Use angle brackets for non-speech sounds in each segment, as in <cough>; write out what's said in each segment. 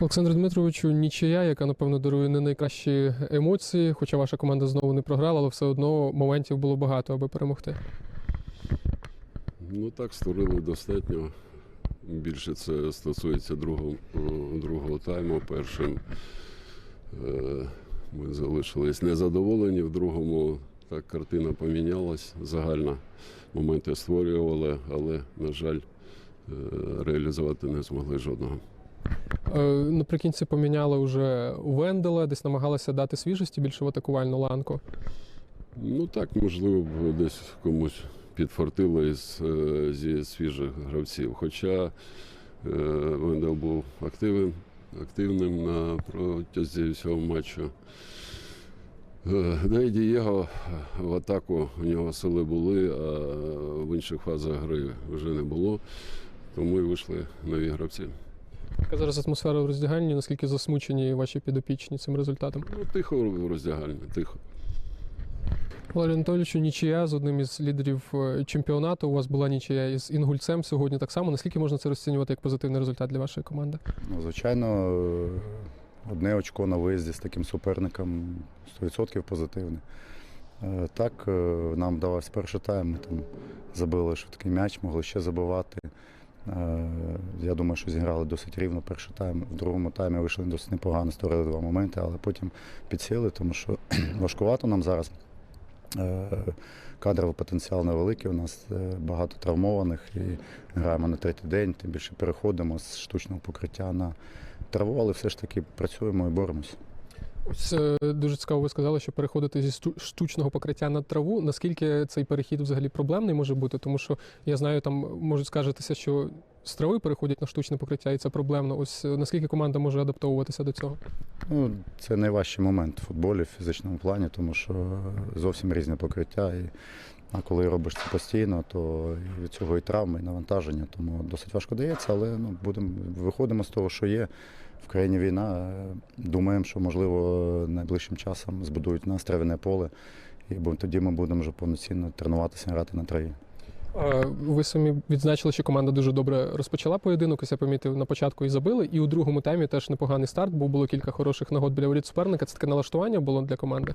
Олександру Дмитровичу, нічия, яка напевно дарує не найкращі емоції, хоча ваша команда знову не програла, але все одно моментів було багато, аби перемогти. Ну так, створили достатньо. Більше це стосується другого, другого тайму. Першим е, ми залишились незадоволені. В другому так картина помінялась. Загальна моменти створювали, але, на жаль, е, реалізувати не змогли жодного. Е, Наприкінці поміняли вже Венделя, десь намагалися дати свіжості більше в атакувальну ланку. Ну так, можливо, десь комусь підфартило із, е, зі свіжих гравців. Хоча е, Вендел був активним, активним на протязі всього матчу. Да і Дієго в атаку у нього сили були, а в інших фазах гри вже не було. Тому і вийшли нові гравці. Яка зараз атмосфера в роздягальні, наскільки засмучені ваші підопічні цим результатом? Ну, тихо в роздягальні, тихо. Валерій Анатолійовичу, нічия з одним із лідерів е, чемпіонату. У вас була нічия із Інгульцем сьогодні так само. Наскільки можна це розцінювати як позитивний результат для вашої команди? Ну, звичайно, е, одне очко на виїзді з таким суперником 100% позитивне. Е, Так, нам вдавався перший тайм, ми там забили швидкий м'яч, могли ще забивати. Е, Я думаю, що зіграли досить рівно перший тайм. В другому таймі вийшли досить непогано, створили два моменти, але потім підсіли, тому що <clears throat> важкувато нам зараз. Е, Кадровий потенціал невеликий. У нас е, багато травмованих і граємо на третій день, тим більше переходимо з штучного покриття на траву, але все ж таки працюємо і боремося. Ось е, дуже цікаво, ви сказали, що переходити зі штучного покриття на траву. Наскільки цей перехід взагалі проблемний може бути? Тому що я знаю, там можуть скаржитися, що з трави переходять на штучне покриття, і це проблемно. Ось е, наскільки команда може адаптовуватися до цього? Ну, це найважчий момент в футболі в фізичному плані, тому що зовсім різне покриття. І, а коли робиш це постійно, то від цього і травми, і навантаження, тому досить важко дається, але ну, будемо, виходимо з того, що є. В країні війна. Е, Думаємо, що можливо найближчим часом збудують нас травяне поле, і тоді ми будемо вже повноцінно тренуватися, грати на траві. Ви самі відзначили, що команда дуже добре розпочала поєдинок. Ось я помітив на початку і забили. І у другому таймі теж непоганий старт, бо було кілька хороших нагод біля воріт суперника. Це таке налаштування було для команди.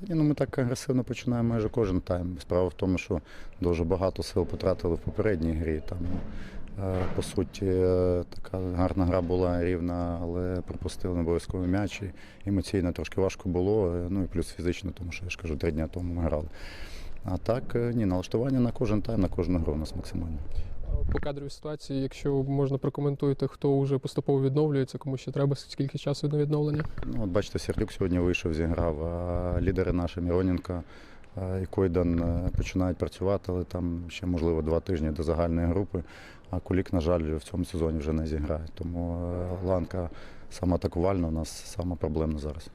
Та ні, ну ми так агресивно починаємо майже кожен тайм. Справа в тому, що дуже багато сил потратили в попередній грі. Там, по суті, е, така гарна гра була рівна, але пропустили обов'язково м'яч. І емоційно трошки важко було. е, Ну і плюс фізично, тому що я ж кажу, три дні тому ми грали. А так, е, ні, налаштування на кожен тайм, на кожну гру у нас максимально. По кадровій ситуації, якщо можна прокоментуєте, хто вже поступово відновлюється, кому ще треба скільки часу на відновлення. Ну, от бачите, Сердюк сьогодні вийшов, зіграв, а лідери наші Міроненко е, і Койдан е, починають працювати, але там ще, можливо, два тижні до загальної групи. А Кулік, на жаль, в цьому сезоні вже не зіграє. Тому е, ланка саме атакувальна у нас саме проблемна зараз.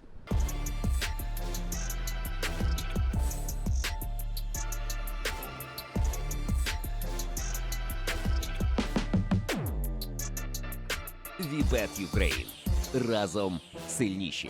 Вібет Юкрейн. Разом сильніші.